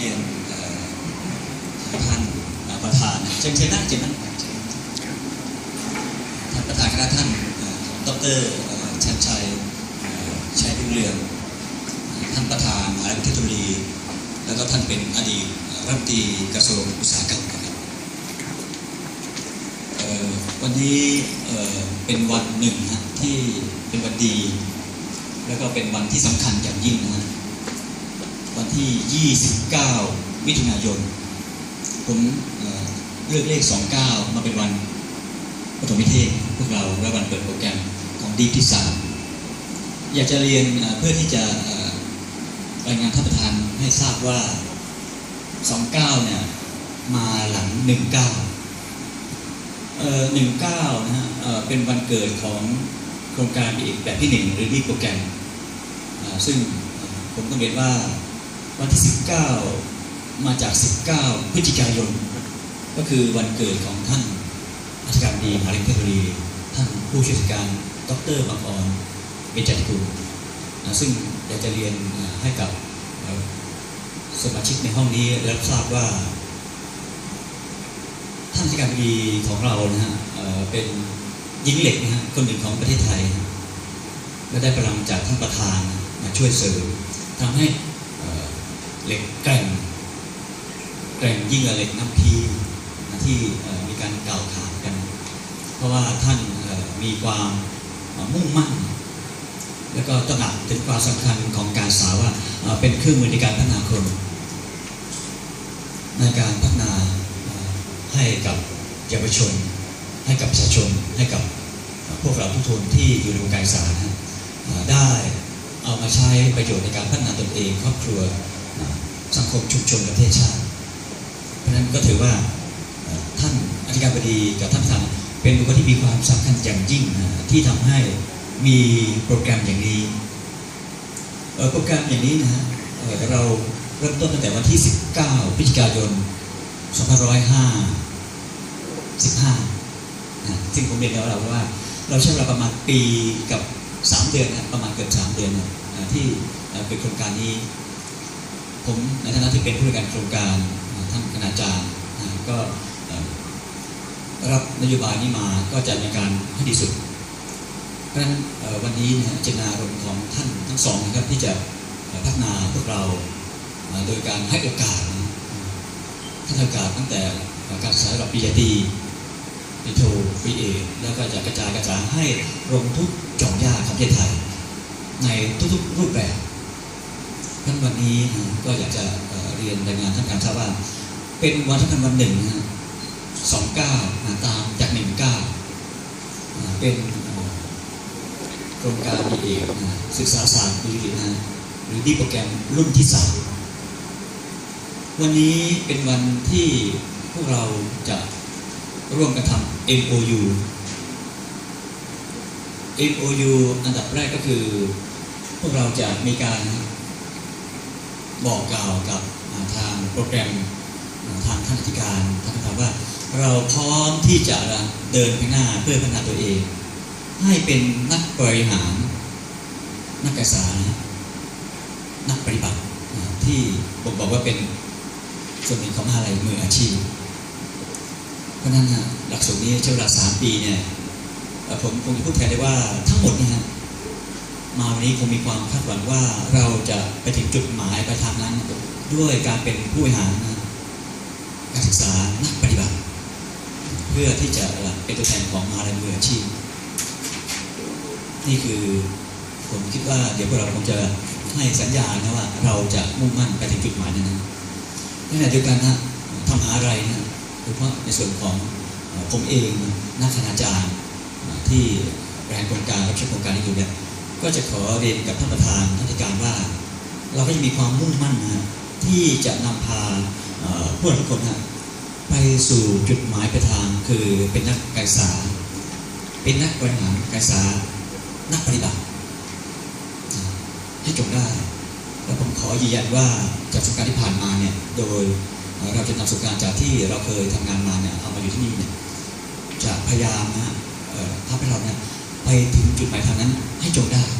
เรียนท่านประธานเชิญเชิญนั่งเชิญนั่งท่านประธานคณะท่านดรชันชัยชัยรุ่งเรืองท่านประธานมหาวิทยาลัยธุรี แล้วก็ท่านเป็นอดีตรัฐมนตรีกระทรวงอุตสาหกรรมครับวันนี้เป็นวันหนึ่งที่เป็นวันดี แล้วก็เป็นวันที่สำคัญอย่างยิ่งนะฮะ วันที่ 29 มิถุนายน ผมเลือกเลข 29 มาเป็นวันปฐมนิเทศพวกเราและวันเปิดโปรแกรมของดีที่สามอยากจะเรียนเพื่อที่จะรายงานท่านประธานให้ทราบว่า 29 เนี่ย มาหลัง 19เอ่อ19 นะฮะเอ่อเป็นวันเกิดของโครงการอีกแบบที่หนึ่งหรือดีโปรแกรมซึ่งผมต้องเรียนว่า วันที่ 19 มาจาก 19 พฤศจิกายน ก็คือวันเกิดของท่านอาจารย์ดีมหาวิทยาลัยเทคโนโลยีท่านผู้ช่วยราชการดรบางออนเบญจกุลนะซึ่งอยากจะเรียนให้กับสมาชิกในห้องนี้รับทราบว่า ท่านอาจารย์ดีของเรานะฮะเป็นหญิงเหล็กนะฮะคนหนึ่งของประเทศไทยและได้พลังจากท่านประธานมาช่วยเสริมทำให้ เหล็กแกร่งแกร่งยิ่งกว่าเหล็กน้ำพีที่มีการกล่าวขานกัน เพราะว่าท่านมีความมุ่งมั่น แล้วก็ตระหนักถึงความสำคัญของการศึกษาว่าเป็นเครื่องมือในการพัฒนาคนในการพัฒนาให้กับเยาวชน ให้กับประชาชน ให้กับพวกเราทุกคนที่อยู่ในวงการศึกษานะได้เอามาใช้ประโยชน์ในการพัฒนาตนเองครอบครัว สังคมชุมชนประเทศชาติ เพราะนั้นก็ถือว่าท่านอธิการบดีกับท่านประธานเป็นบุคคลที่มีความสำคัญอย่างยิ่งที่ทำให้มีโปรแกรมอย่างนี้โปรแกรมอย่างนี้นะฮะเราเริ่มต้นตั้งแต่วันที่ 19 พฤศจิกายน 2515นะซึ่งผมเรียนแล้วเราว่า เราใช้เวลาประมาณปีกับ 3 เดือนนะประมาณเกือบ3 เดือนนะที่เอ่อเป็นโครงการนี้ ผมในฐานะที่เป็นผู้บริการโครงการท่านคณาจารย์ก็รับนโยบายนี้มาก็จะในการให้ดีสุด เพราะฉะนั้นวันนี้นะฮะเจตนารมณ์ของท่านทั้งสองนะครับที่จะพัฒนาพวกเราโดยการให้โอกาสท่านโอกาสตั้งแต่การศึกษาระดับปริญญาตรีปริโทปริเอกแล้วก็จะกระจายกระจายให้ลงทุกจ่องหญ้าของประเทศไทย ในทุกๆรูปแบบ ท่านวันนี้ก็อยากจะเรียนรายงานท่านการทราบว่า เป็นวันสำคัญวันหนึ่งสองเก้าตามจากหนึ่งเก้าเป็นโครงการดีเอกศึกษาศาสตร์ดีนะหรือดีโปรแกรมรุ่นที่สามวันนี้เป็นวันที่พวกเราจะร่วมกันทำ MOU MOU อันดับแรกก็คือ พวกเราจะมีการ บอกกล่าวกับทางโปรแกรมทางท่านอธิการท่านประธานว่า เราพร้อมที่จะเดินข้างหน้าเพื่อพัฒนาตัวเอง ให้เป็นนักบริหาร นักการศึกษานักปฏิบัติที่ผมบอกว่าเป็นส่วนหนึ่งของมหาลัยมืออาชีพเพราะนั้นนะหลักสูตรนี้ใช้เวลาสามปีเนี่ยผมคงจะพูดแทนได้ว่าทั้งหมดเนี่ยฮะ มาวันนี้คงมีความคาดหวังว่าเราจะไปถึงจุดหมายปทางนั้น ด้วยการเป็นผู้บริหารการศึกษานักปฏิบัติ เพื่อที่จะเป็นตัวแทนของมาลัยมืออาชีพ นี่คือผมคิดว่าเดี๋ยวพวกเราคงจะให้สัญญาณนะว่า เราจะมุ่งมั่นไปถึงจุดหมายนั้นนะในขณะเดียวกันนะทำหาอะไรนะโดยเฉพาะในส่วนของผมเองนักคณาจารย์ที่บริหารโครงการรับใช้โครงการนี้อยู่เนี่ย ก็จะขอเรียนกับท่านประธานท่านธิการว่า เราก็จะมีความมุ่งมั่นนะที่จะนำพาพวกทุกคนนะไปสู่จุดหมายปลายทางคือเป็นนักการศึกษา เป็นนักบริหารการศึกษา นักปฏิบัติให้จงได้และผมขอยืนยันว่าจากสบการที่ผ่านมาเนี่ยโดยเราจะนำประสบการจากที่เราเคยทำงานมาเนี่ยเอามาอยู่ที่นี่เนี่ยจะพยายามนะฮะเอ่อทำให้เราเนี่ย ถึงจุดหมายทางนั้นให้จงได้